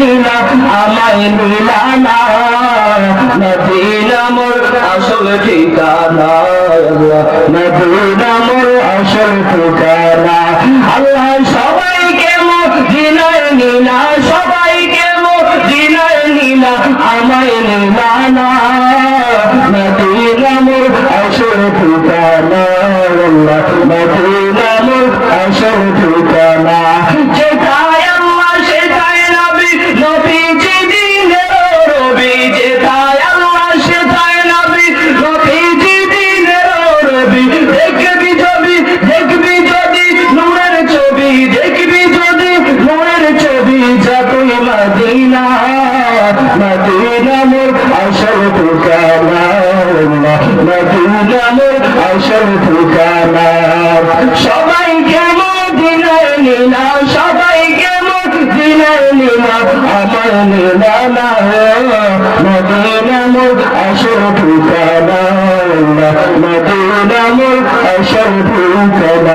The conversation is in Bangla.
আমায় নীলানা মদিনা মোর আসল ঠিকানা। মদিনা মোর আসল ঠিকানা। আল্লাহ সবাইকে মদিনায় নীলা সবাইকে মদিনায় মদিনা মোর আসল ঠিকানা মদিনা মোর আসল ঠিকানা সবাইকে মদিনায় নিলা সবাইকে মদিনায় নিলা আমার নিলা না মদিনা মোর আসল ঠিকানা মদিনা মোর আসল ঠিকানা।